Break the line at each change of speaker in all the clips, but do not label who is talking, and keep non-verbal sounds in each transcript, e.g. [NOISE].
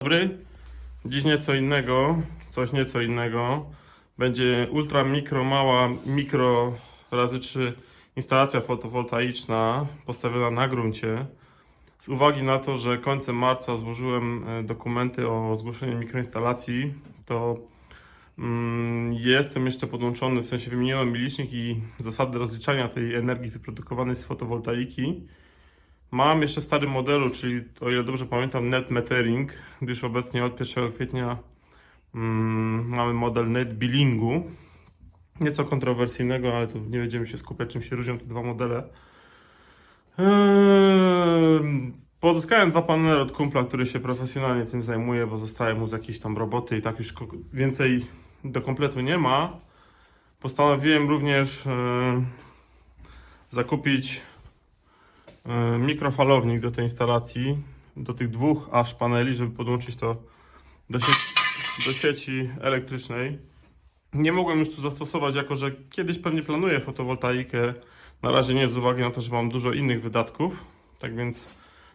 dobry. Dziś nieco innego, coś nieco innego. Będzie ultra mikro, mała mikro razy 3 instalacja fotowoltaiczna postawiona na gruncie. Z uwagi na to, że końcem marca złożyłem e, dokumenty o zgłoszeniu mikroinstalacji, to mm, jestem jeszcze podłączony, w sensie wymieniono mi licznik i zasady rozliczania tej energii wyprodukowanej z fotowoltaiki. Mam jeszcze w starym modelu, czyli o ile dobrze pamiętam, net metering, gdyż obecnie od 1 kwietnia mm, mamy model net billingu. Nieco kontrowersyjnego, ale tu nie będziemy się skupiać, czym się różnią te dwa modele. Eee, Pozyskałem dwa panele od kumpla, który się profesjonalnie tym zajmuje, bo zostały mu z jakieś tam roboty i tak już więcej do kompletu nie ma. Postanowiłem również e, zakupić mikrofalownik do tej instalacji, do tych dwóch aż paneli, żeby podłączyć to do sieci, do sieci elektrycznej. Nie mogłem już tu zastosować, jako że kiedyś pewnie planuję fotowoltaikę. Na razie nie z uwagi na to, że mam dużo innych wydatków. Tak więc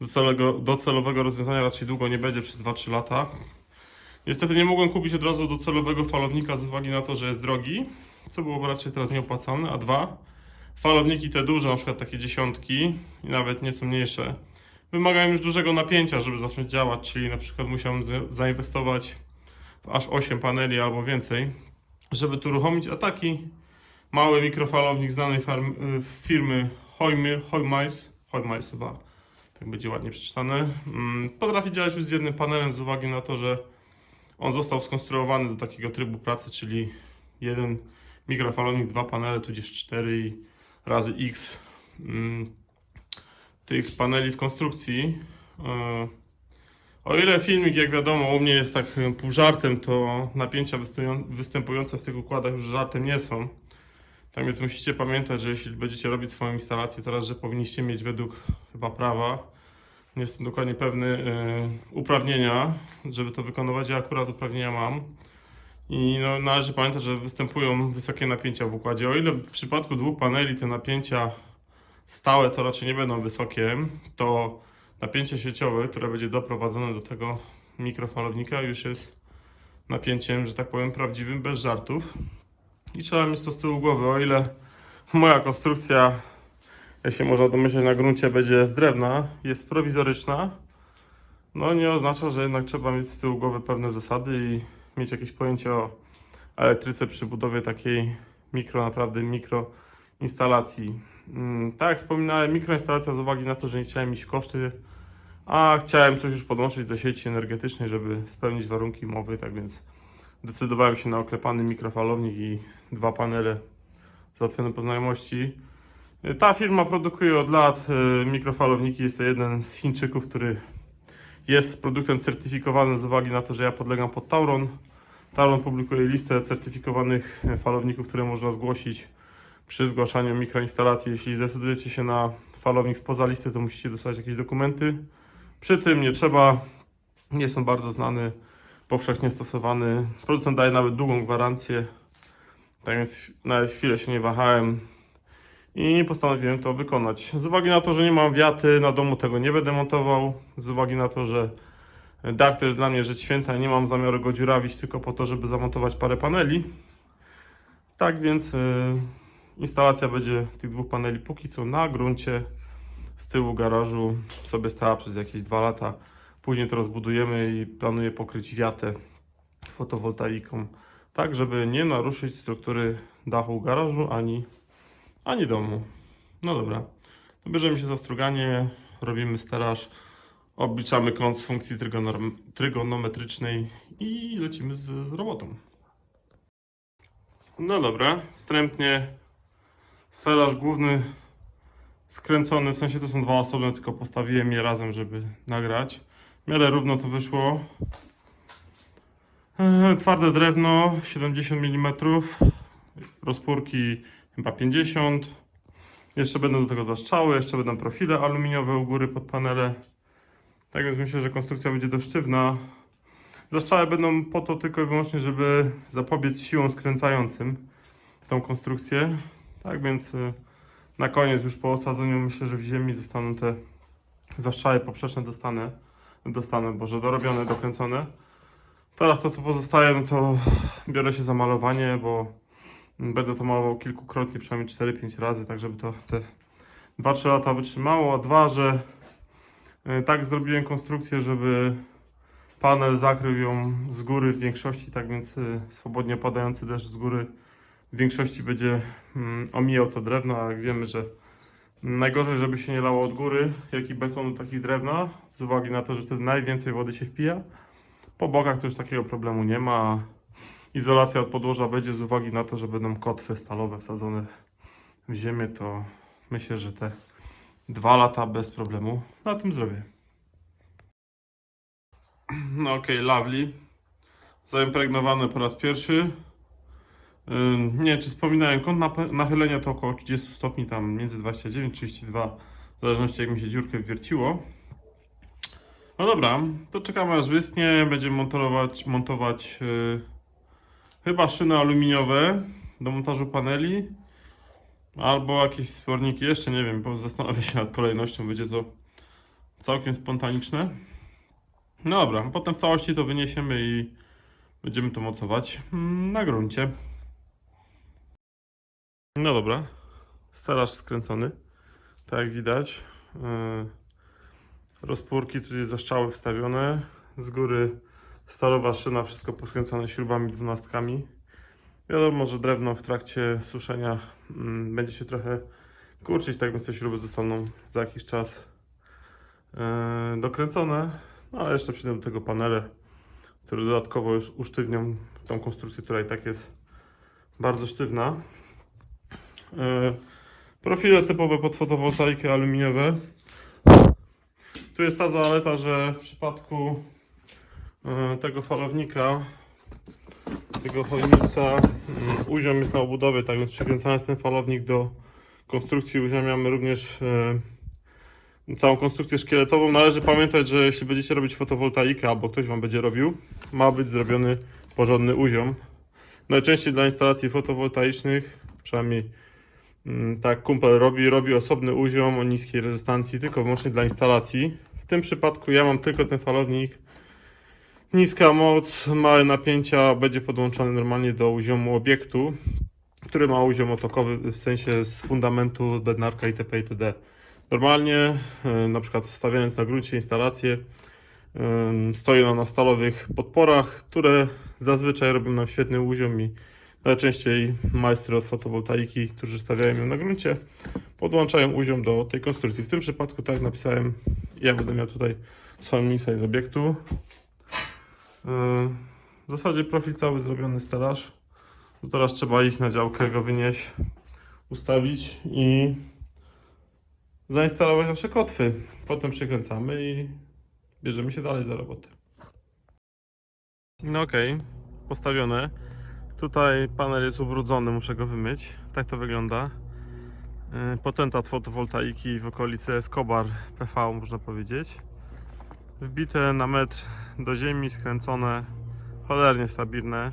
docelowego, docelowego rozwiązania raczej długo nie będzie przez 2-3 lata. Niestety nie mogłem kupić od razu docelowego falownika z uwagi na to, że jest drogi, co byłoby raczej teraz nieopłacalne. A dwa, falowniki te duże, na przykład takie dziesiątki i nawet nieco mniejsze, wymagają już dużego napięcia, żeby zacząć działać, czyli na przykład musiałem zainwestować w aż 8 paneli albo więcej, żeby tu uruchomić ataki. Mały mikrofalownik znanej y, firmy Hoymais, Hoymais chyba, tak będzie ładnie przeczytane, mm, potrafi działać już z jednym panelem z uwagi na to, że on został skonstruowany do takiego trybu pracy, czyli jeden mikrofalownik, dwa panele, tudzież cztery i razy x mm, tych paneli w konstrukcji. E, O ile filmik, jak wiadomo, u mnie jest tak e, pół żartem, to napięcia występują- występujące w tych układach już żartem nie są. Tak więc musicie pamiętać, że jeśli będziecie robić swoją instalację, to raz, że powinniście mieć według chyba prawa, nie jestem dokładnie pewny, e, uprawnienia, żeby to wykonywać. Ja akurat uprawnienia mam. I no, należy pamiętać, że występują wysokie napięcia w układzie. O ile w przypadku dwóch paneli te napięcia stałe to raczej nie będą wysokie, to napięcie sieciowe, które będzie doprowadzone do tego mikrofalownika już jest napięciem, że tak powiem, prawdziwym, bez żartów. I trzeba mieć to z tyłu głowy. O ile moja konstrukcja, jak się można domyśleć, na gruncie będzie z drewna, jest prowizoryczna, no nie oznacza, że jednak trzeba mieć z tyłu głowy pewne zasady i mieć jakieś pojęcie o elektryce przy budowie takiej mikro, naprawdę mikro instalacji. Mm, Tak jak wspominałem, mikroinstalacja z uwagi na to, że nie chciałem w koszty, a chciałem coś już podłączyć do sieci energetycznej, żeby spełnić warunki mowy, tak więc decydowałem się na oklepany mikrofalownik i dwa panele załatwione po znajomości. Ta firma produkuje od lat e, mikrofalowniki. Jest to jeden z Chińczyków, który jest produktem certyfikowanym z uwagi na to, że ja podlegam pod Tauron. Tauron publikuje listę certyfikowanych e, falowników, które można zgłosić przy zgłaszaniu mikroinstalacji. Jeśli zdecydujecie się na falownik spoza listy, to musicie dostać jakieś dokumenty. Przy tym nie trzeba, nie są bardzo znany, powszechnie stosowany. Producent daje nawet długą gwarancję, tak więc nawet chwilę się nie wahałem i postanowiłem to wykonać. Z uwagi na to, że nie mam wiaty, na domu tego nie będę montował. Z uwagi na to, że dach to jest dla mnie rzecz święta, nie mam zamiaru go dziurawić tylko po to, żeby zamontować parę paneli. Tak więc y, instalacja będzie tych dwóch paneli póki co na gruncie z tyłu garażu sobie stała przez jakieś dwa lata. Później to rozbudujemy i planuję pokryć wiatę fotowoltaiką, tak żeby nie naruszyć struktury dachu garażu ani, ani domu. No dobra, bierzemy się za struganie, robimy steraż, obliczamy kąt z funkcji trygonom- trygonometrycznej i lecimy z, robotą. No dobra, wstępnie stelaż główny skręcony, w sensie to są dwa osobne, tylko postawiłem je razem, żeby nagrać. W miarę równo to wyszło. Twarde drewno 70 mm, rozpórki chyba 50. Jeszcze będą do tego zastrzały, jeszcze będą profile aluminiowe u góry pod panele. Tak więc myślę, że konstrukcja będzie dość sztywna. Będą po to tylko i wyłącznie, żeby zapobiec siłom skręcającym tą konstrukcję. Tak więc y, na koniec już po osadzeniu myślę, że w ziemi zostaną te zastrzały poprzeczne dostanę. dostanę, boże, dorobione, dokręcone. Teraz to, co pozostaje, no to biorę się za malowanie, bo będę to malował kilkukrotnie, przynajmniej 4-5 razy, tak żeby to te 2-3 lata wytrzymało. A dwa, że tak zrobiłem konstrukcję, żeby panel zakrył ją z góry w większości, tak więc y, swobodnie padający deszcz z góry w większości będzie mm, omijał to drewno, a jak wiemy, że najgorzej, żeby się nie lało od góry, jak i betonu, tak i drewna, z uwagi na to, że wtedy najwięcej wody się wpija. Po bokach to już takiego problemu nie ma. Izolacja od podłoża będzie z uwagi na to, że będą kotwy stalowe wsadzone w ziemię, to myślę, że te dwa lata bez problemu na tym zrobię. [CLEARS THROAT] No okej, lovely. Zaimpregnowany po raz pierwszy. Nie czy wspominałem, kąt nachylenia to około 30 stopni, tam między 29 32, w zależności jak mi się dziurkę wierciło. No dobra, to czekamy aż wyschnie, będziemy montować, montować yy, chyba szyny aluminiowe do montażu paneli, albo jakieś sporniki, jeszcze nie wiem, bo zastanowię się nad kolejnością, będzie to całkiem spontaniczne. No dobra, potem w całości to wyniesiemy i będziemy to mocować mm, na gruncie. No dobra, stelaż skręcony, tak jak widać. Yy, Rozpórki tutaj zaszczały wstawione. Z góry stalowa szyna, wszystko poskręcane śrubami dwunastkami. Wiadomo, że drewno w trakcie suszenia będzie się trochę kurczyć, tak więc te śruby zostaną za jakiś czas yy, dokręcone. No jeszcze przyjdę do tego panele, które dodatkowo już usztywnią tą konstrukcję, która i tak jest bardzo sztywna. Yy, profile typowe pod fotowoltaikę aluminiowe. Tu jest ta zaleta, że w przypadku e, tego falownika, tego Hoymitsa, mm, uziom jest na obudowie, tak więc przykręcany jest ten falownik do konstrukcji uziemiamy również e, całą konstrukcję szkieletową. Należy pamiętać, że jeśli będziecie robić fotowoltaikę albo ktoś Wam będzie robił, ma być zrobiony porządny uziom. Najczęściej dla instalacji fotowoltaicznych, przynajmniej Mm, Tak, kumpel robi, robi osobny uziom o niskiej rezystancji, tylko wyłącznie dla instalacji. W tym przypadku ja mam tylko ten falownik. Niska moc, małe napięcia, będzie podłączony normalnie do uziomu obiektu, który ma uziom otokowy w sensie z fundamentu, bednarka itp. itd. Normalnie, e, na przykład stawiając na gruncie instalację, stoi ona na stalowych podporach, które zazwyczaj robią nam świetny uziom i Najczęściej majstry od fotowoltaiki, którzy stawiają ją na gruncie, podłączają uziom do tej konstrukcji. W tym przypadku, tak jak napisałem, ja będę miał tutaj swoją misję z obiektu. Yy, W zasadzie profil cały zrobiony stelaż. To teraz trzeba iść na działkę, go wynieść, ustawić i zainstalować nasze kotwy. Potem przykręcamy i bierzemy się dalej za robotę. No okej, postawione. Tutaj panel jest ubrudzony, muszę go wymyć. Tak to wygląda. Yy, Potentat fotowoltaiki w okolicy Escobar PV, można powiedzieć. Wbite na metr do ziemi, skręcone, cholernie stabilne.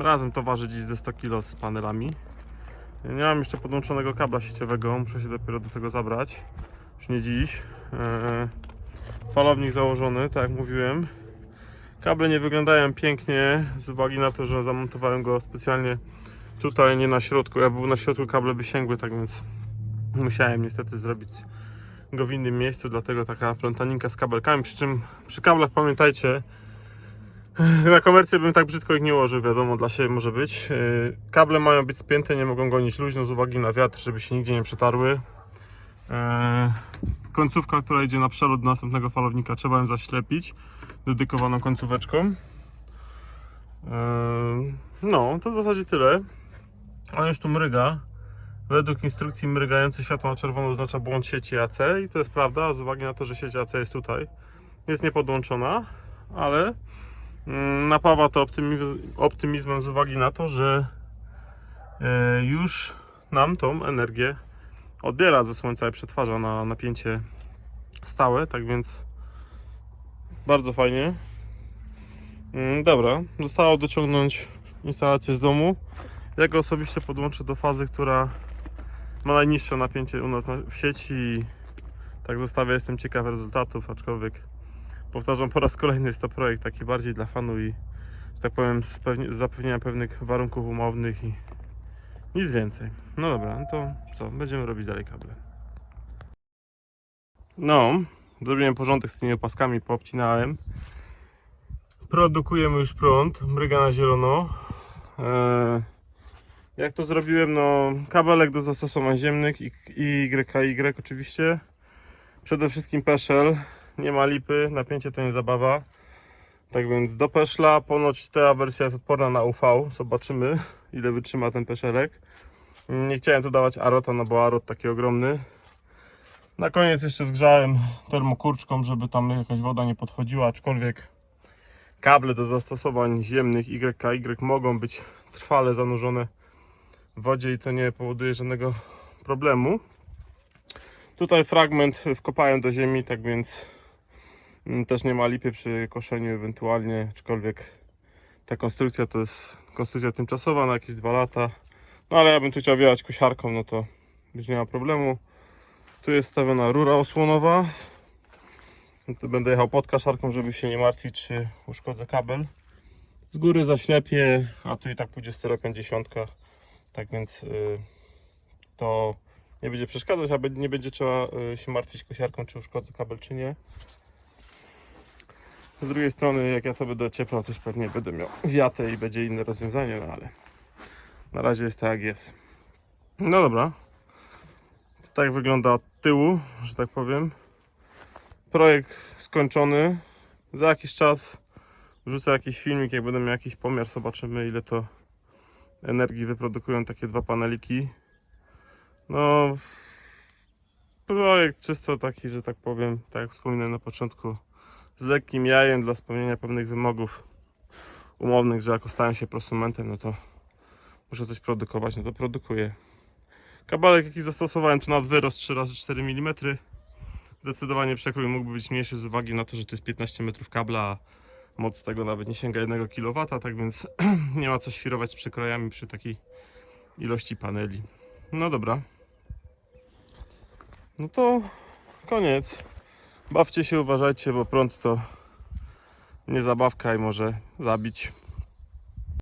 Razem to waży dziś ze 100 kg z panelami. Nie mam jeszcze podłączonego kabla sieciowego, muszę się dopiero do tego zabrać. Już nie dziś. Yy, Falownik założony, tak jak mówiłem. Kable nie wyglądają pięknie z uwagi na to, że zamontowałem go specjalnie tutaj, nie na środku. Ja był na środku, kable by sięgły, tak więc musiałem niestety zrobić go w innym miejscu, dlatego taka plątaninka z kabelkami. Przy czym przy kablach pamiętajcie, [LAUGHS] na komercję bym tak brzydko ich nie ułożył, wiadomo, dla siebie może być. Yy, Kable mają być spięte, nie mogą gonić luźno z uwagi na wiatr, żeby się nigdzie nie przetarły. Yy, Końcówka, która idzie na przelot do następnego falownika, trzeba ją zaślepić dedykowaną końcóweczką. Ehm, No, to w zasadzie tyle. On już tu mryga. Według instrukcji mrygające światło na czerwono oznacza błąd sieci AC i to jest prawda, z uwagi na to, że sieć AC jest tutaj. Jest niepodłączona, ale mm, napawa to optymiz- optymizmem z uwagi na to, że e, już nam tą energię odbiera ze słońca i przetwarza na napięcie stałe, tak więc bardzo fajnie. Mm, Dobra, zostało dociągnąć instalację z domu. Ja go osobiście podłączę do fazy, która ma najniższe napięcie u nas na, w sieci. i Tak zostawię, jestem ciekaw rezultatów, aczkolwiek powtarzam po raz kolejny, jest to projekt taki bardziej dla fanu i, że tak powiem, z z zapewnienia pewnych warunków umownych i nic więcej. No dobra, no to co, będziemy robić dalej kable. No, zrobiłem porządek z tymi opaskami, poobcinałem. Produkujemy już prąd, mryga na zielono. Eee, jak to zrobiłem? No, kabelek do zastosowań ziemnych i, YKY oczywiście. Przede wszystkim peszel, nie ma lipy, napięcie to nie zabawa. Tak więc do peszla, ponoć ta wersja jest odporna na UV, zobaczymy ile wytrzyma ten peszelek. Nie chciałem tu dawać arota, no bo arot taki ogromny. Na koniec jeszcze zgrzałem termokurczką, żeby tam jakaś woda nie podchodziła, aczkolwiek kable do zastosowań ziemnych YKY mogą być trwale zanurzone wodzie i to nie powoduje żadnego problemu. Tutaj fragment wkopałem do ziemi, tak więc mm, też nie ma lipy przy koszeniu ewentualnie, aczkolwiek ta konstrukcja to jest konstrukcja tymczasowa na jakieś 2 lata. No ale ja bym tu chciał wjechać kosiarką, no to już nie ma problemu. Tu jest stawiona rura osłonowa. No będę jechał pod kaszarką, żeby się nie martwić, czy uszkodzę kabel. Z góry zaślepię, a tu i tak pójdzie 150. Tak więc y, to nie będzie przeszkadzać, a be- nie będzie trzeba y, się martwić kosiarką, czy uszkodzę kabel, czy nie. Z drugiej strony, jak ja to będę cieplał, to już pewnie będę miał wiatę i będzie inne rozwiązanie, no ale na razie jest tak jak jest. No dobra. To tak wygląda od tyłu, że tak powiem. Projekt skończony. Za jakiś czas wrzucę jakiś filmik, jak będę miał jakiś pomiar, zobaczymy ile to energii wyprodukują takie dwa paneliki. No, projekt czysto taki, że tak powiem, tak jak wspominałem na początku, z lekkim jajem dla spełnienia pewnych wymogów umownych, że jako stałem się prosumentem, no to muszę coś produkować, no to produkuję. Kabelek jaki zastosowałem tu na wyrost 3x4 mm. Zdecydowanie przekrój mógłby być mniejszy z uwagi na to, że to jest 15 metrów kabla, moc tego nawet nie sięga 1 kW, tak więc [CLEARS THROAT] nie ma co świrować z przekrojami przy takiej ilości paneli. No dobra. No to koniec. Bawcie się, uważajcie, bo prąd to nie zabawka i może zabić.